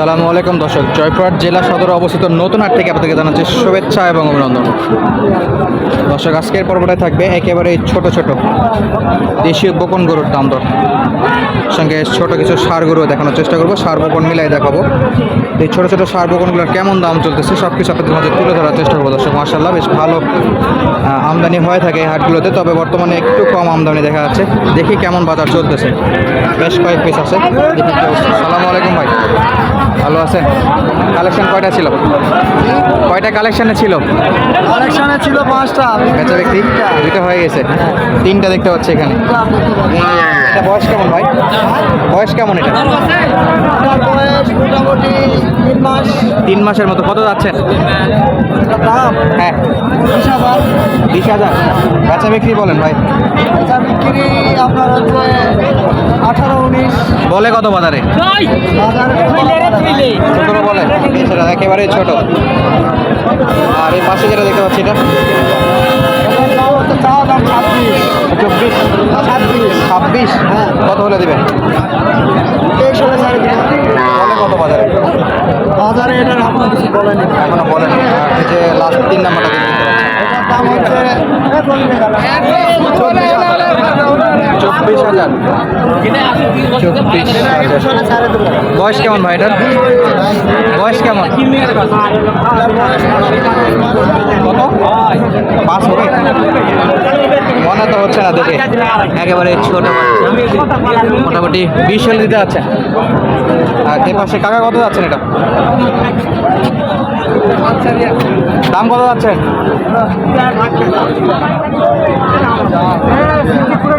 সালামু আলাইকুম দর্শক, জয়পুরহাট জেলা সদর অবস্থিত নতুন হাট থেকে আপনাদেরকে জানাচ্ছি শুভেচ্ছা এবং অভিনন্দন। দর্শক, আজকের পর্বটায় থাকবে একেবারে ছোট ছোট দেশীয় বকন গরুর দাম দর। সঙ্গে ছোট কিছু সার গরু দেখানোর চেষ্টা করব। সার বকন মিলাই দেখাবো। এই ছোট ছোট সার বকনগুলোর কেমন দাম চলতেছে সব কিছু আপনাদের মাঝে তুলে ধরার চেষ্টা করব। দর্শক মার্শাল্লাহ বেশ ভালো আমদানি হয়ে থাকে এই হাটগুলোতে। তবে বর্তমানে একটু কম আমদানি দেখা যাচ্ছে। দেখি কেমন বাজার চলতেছে। বেশ কয়েক পিস আছে। সালামু আলাইকুম ভাই। ভালো আছেন? কালেকশন কয়টা ছিল? কয়টা কালেকশনে ছিল? কালেকশনে ছিল পাঁচটা। বেচা ব্যক্তি দুইটা হয়ে গেছে। তিনটা দেখতে পাচ্ছি এখানে। এটা বয়স কেমন ভাই? বয়স কেমন এটা? মোটামুটি তিন মাস তিন মাসের মতো। কত যাচ্ছেন? দাম হ্যাঁ। বিশ হাজার। বিশ হাজার বেচা বিক্রি বলেন ভাই। এটা বিক্রি আপনার হচ্ছে আঠারো উনিশ। বলে কত বাজারে? সতেরো বলে? এছাড়া একেবারে ছোট। আর এই পাশে যেটা দেখতে পাচ্ছি এটা। চব্বিশ ছাব্বিশ হ্যাঁ। কত হলে দেবেন? তেইশ হলে কত বাজারে এখনও বলেন। আর যে লাস্ট তিন নাম্বারটা দাম বয়স কেমন ভাই এটার? বয়স কেমন? কত? পাঁচ মনে তো হচ্ছে না দেখে। একেবারে ছোট মোটামুটি বিশ হলে দিতে যাচ্ছে। আর এ পাশে কাকা কত যাচ্ছেন এটা? দাম কত যাচ্ছেন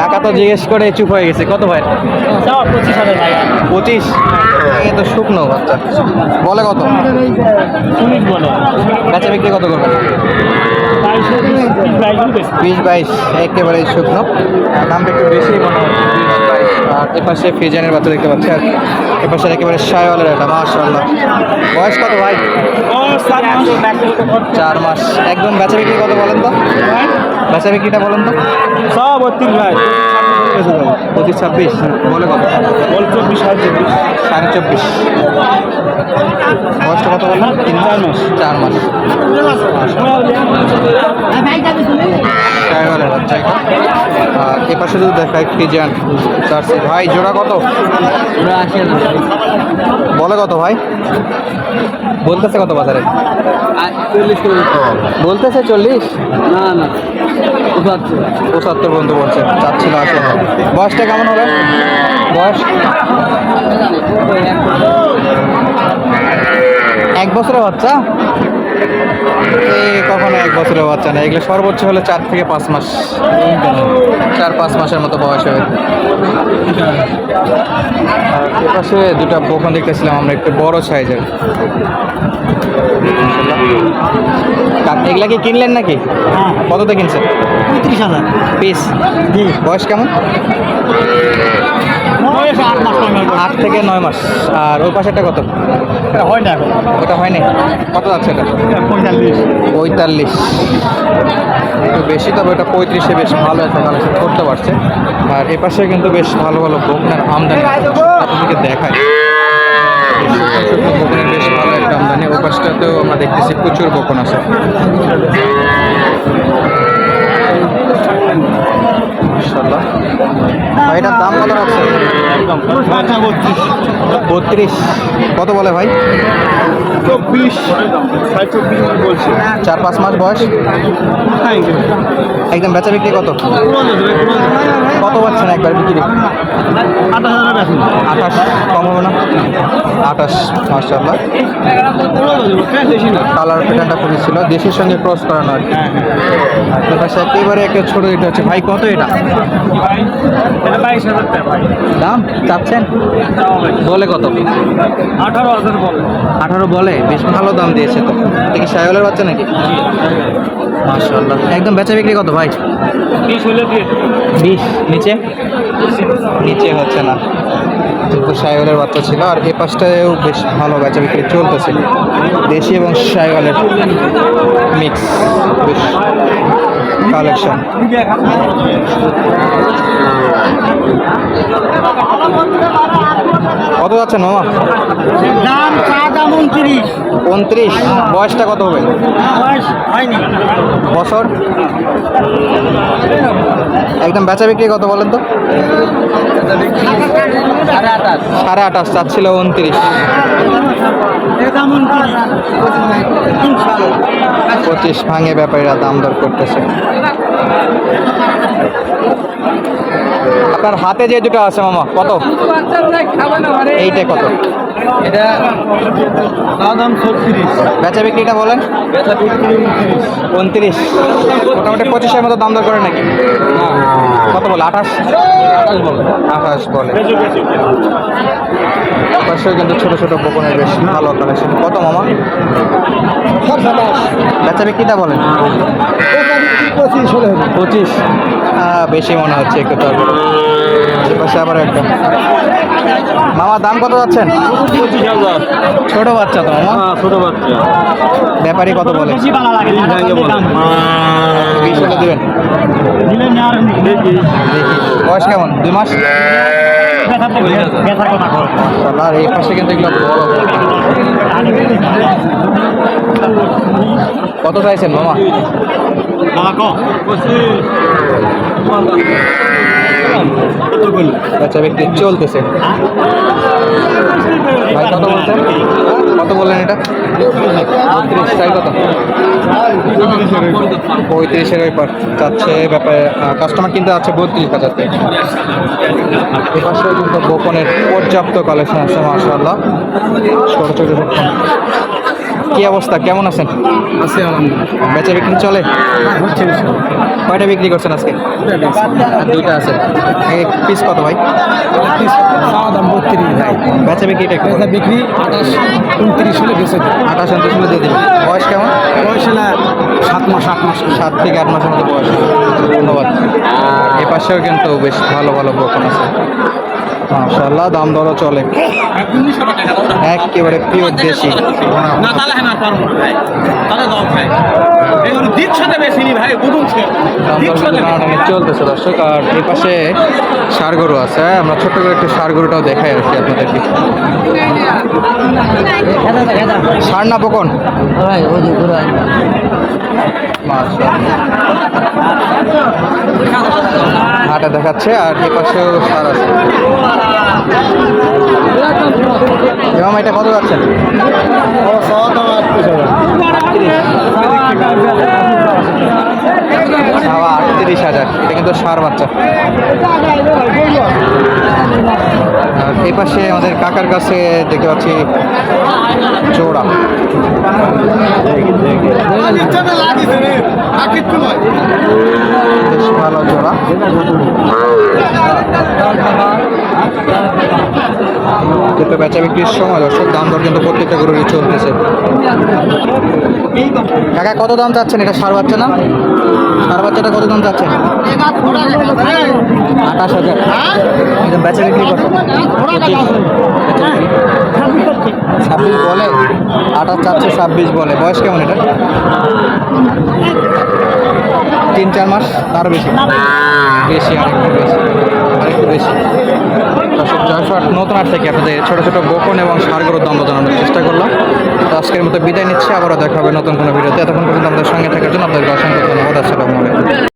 টাকা তো জিজ্ঞেস করে চুপ হয়ে গেছে। কত ভাই। পঁচিশ? এ তো শুকনো বাচ্চা। বলে কত? বেচা বিক্রি কত করবেন বিশ বাইশ একেবারে শুকনো। দামটা একটু বেশি মনে হয়। আর এপাশে ফিজানের বাচ্চা দেখতে পাচ্ছি। আর এপাশে একেবারে সায়ওয়ালের একটা মাশাল্লাহ বয়স কত ভাই? চার মাস। একদম বেচা বিক্রি কত বলেন তো? বেচা বিক্রিটা বলেন তো। সব অত্রিশ ভাই। পঁচিশ ছাব্বিশ বলে কত? বল চব্বিশ হাজার চব্বিশ সাড়ে চব্বিশ। বয়সটা কত বললাম তিন চার মাস। চার মাস। সাহেবালের বাচ্চা। আর এ পাশে যদি দেখায় ফ্রিজিয়ান জার্সি। ভাই জোড়া কত? বলে কত ভাই? বলতেছে কত বাজারে? চল্লিশ বলতেছে চল্লিশ? না না। পঁচাত্তর বন্ধু বলছে চাচ্ছিল আসে বয়সটা কেমন হবে? বয়স? এক বছরের বাচ্চা? কখনো এক বছরের বাচ্চা না। এগুলো সর্বোচ্চ হলে চার থেকে পাঁচ মাস। চার পাঁচ মাসের মতো বয়স হবে। আর এপাশে দুটা বখন দেখতেছিলাম আমরা একটু বড় সাইজের। এগুলা কি কিনলেন নাকি? কততে কিনছেন? পঁয়ত্রিশ হাজার। পিস। বয়স কেমন? আট থেকে নয় মাস। আর ওই পাশেরটা কত? হয় না ওটা হয়নি। কত যাচ্ছে এটা? পঁয়তাল্লিশ। একটু বেশি, তবে ওটা পঁয়ত্রিশে বেশ ভালো একটা কালেকশন করতে পারছে। আর এ পাশে কিন্তু বেশ ভালো ভালো বকনার আমদানি আপনাদেরকে দেখায় বেশ ভালো একটা আমদানি। ওই পাশটাতেও আমরা দেখতেছি প্রচুর বকন আছে। মাশাআল্লাহ। ভাই দাম কত রাখছে বত্রিশ। কত বলে ভাই? চব্বিশ। চব্বিশ বলছি চার পাঁচ মাস বয়স? একদম বেচা বিক্রি কত? কত পাচ্ছেন একবার বিক্রি? আঠাশ কম হবে না? আঠাশ মার্শাল্লাহ কালার প্যাটার্নটা খুবই ছিল দেশের সঙ্গে ক্রস করানো আর কি। আর এর পাশে একেবারে একটা ছোট এটা হচ্ছে ভাই কত এটা? দাম চাচ্ছেন? বলে কত? আঠারো হাজার বলে। আঠারো বলে? বেশ ভালো দাম দিয়েছে তো। দেখি সাইওয়ালের বাচ্চা নাকি? মার্শাল্লাহ একদম বেচা বিক্রি কত ভাই? বিশ নিচে। নিচে হচ্ছে না। কিন্তু সাইওয়ালের বাচ্চা ছিল আর এ পাশটায়ও বেশ ভালো বেচা বিক্রি চলতেছে। দেশি এবং সাইওয়ালের মিক্স বেশ কালেকশন কত যাচ্ছে মামা? দাম উনত্রিশ। উনত্রিশ। বয়সটা কত হবে? বয়স হয়নি। বছর? একদম বেচা বিক্রি কত বলেন তো? সাড়ে আঠাশ চাচ্ছিল উনত্রিশ। পঁচিশ ভাঙে ব্যাপারীরা দাম দর করতেছে। আপনার হাতে যে দুটো আছে মামা কত? এইটা কত? এটা দাম ছত্রিশ। বেচা বিক্রিটা বলেন। বেচা বিক্রি উনত্রিশ। উনত্রিশ। মোটামুটি পঁচিশের মতো দাম দর করে নাকি? কত বলে? আঠাশ? আঠাশ বলে। আঠাশ বলে। পাশেও কিন্তু ছোট ছোট বকনের বেশ ভালো কালেকশন কত মামা? বেচা বিক্রিটা বলেন। পঁচিশ হ্যাঁ বেশি মনে হচ্ছে একটু তারপরে পাশে আবার একটা। মামা দাম কত যাচ্ছেন? ছোট বাচ্চা তো মামা। ছোট বাচ্চা ব্যাপারী কত বলে? বেশি হলে দেবেন? বয়স কেমন? দুই মাস? আর এই পাশে কিন্তু এগুলো কত চাইছেন মামা? আচ্ছা ব্যক্তি চলতেছে। ভাই, কত বলছেন? কত বললেন এটা? চাই কত? পঁয়ত্রিশের ওই পার যাচ্ছে ব্যাপারে কাস্টমার কিনতে যাচ্ছে বত্রিশ হাজার থেকে। কিন্তু গোপনের পর্যাপ্ত কালেকশন আছে, মাশাআল্লাহ। ছোট ছোট। কি অবস্থা? কেমন আছেন? আছে বেচা বিক্রি চলে? কয়টা বিক্রি করছেন আজকে? দুইটা আছে। এক পিস কত ভাই? দাম বত্রিশ ভাই। বেচা বিক্রিটা বলেন। বিক্রি আঠাশ উনত্রিশ হলে বেঁচে আঠাশ উনত্রিশ হলে দিয়ে দেবেন। বয়স কেমন? বয়স হলে সাত মাস আট মাস। সাত থেকে আট মাসের মতো বয়স। ধন্যবাদ। এ পাশেও কিন্তু বেশ ভালো ভালো বকন আছে। মাশাল্লাহ দাম দরও চলে। একেবারে পিওর দেশি। না তাহলে হ্যাঁ না পারব না ভাই। তাহলে দাও ভাই। এগুলো দিক সাথে বেশি নি ভাই বুঝুন দাম দর টানাটানি চলতেছে দর্শক আর এই পাশে সার গরু আছে। হ্যাঁ? আমরা ছোট্ট করে একটু সার গরুটাও দেখাই কি আপনাদেরকে। সার না বকন? হাটা দেখাচ্ছে আর এ পাশেও সার আছে। এবং এটা কত যাচ্ছেন সাওয়া আটত্রিশ হাজার। এটা কিন্তু সার বাচ্চা। এই পাশে আমাদের কাকার কাছে দেখতে পাচ্ছি জোড়া। বেশ ভালো জোড়া। কিন্তু বেচা বিক্রির সময় দর্শক, দাম দর কিন্তু প্রত্যেকটা গরুরই চলতেছে। কাকা, কত দাম চাচ্ছেন? এটা সার বাচ্চা না? সার বাচ্চাটা কত দাম চাচ্ছেন আঠাশ হাজার। বেচা বিক্রি ছাব্বিশ বলে, আঠাশ চাচ্ছে, ছাব্বিশ বলে। বয়স কেমন এটা? তিন, চার মাস, তারও বেশি। বেশি, আরেকটু বেশি আরেকটু বেশি। চারশো আট নতুন আট থেকে আপনাদের ছোটো ছোটো গোপন এবং সারগরুর দ্বন্দ্ব জানানোর চেষ্টা করলাম। তো আজকের মতো বিদায় নিচ্ছে। আবারও দেখা হবে নতুন কোনো ভিডিওতে। এতক্ষণ পর্যন্ত আমাদের সঙ্গে থাকার জন্য আপনাদের অসংখ্য ধন্যবাদ। আসসালামু আলাইকুম।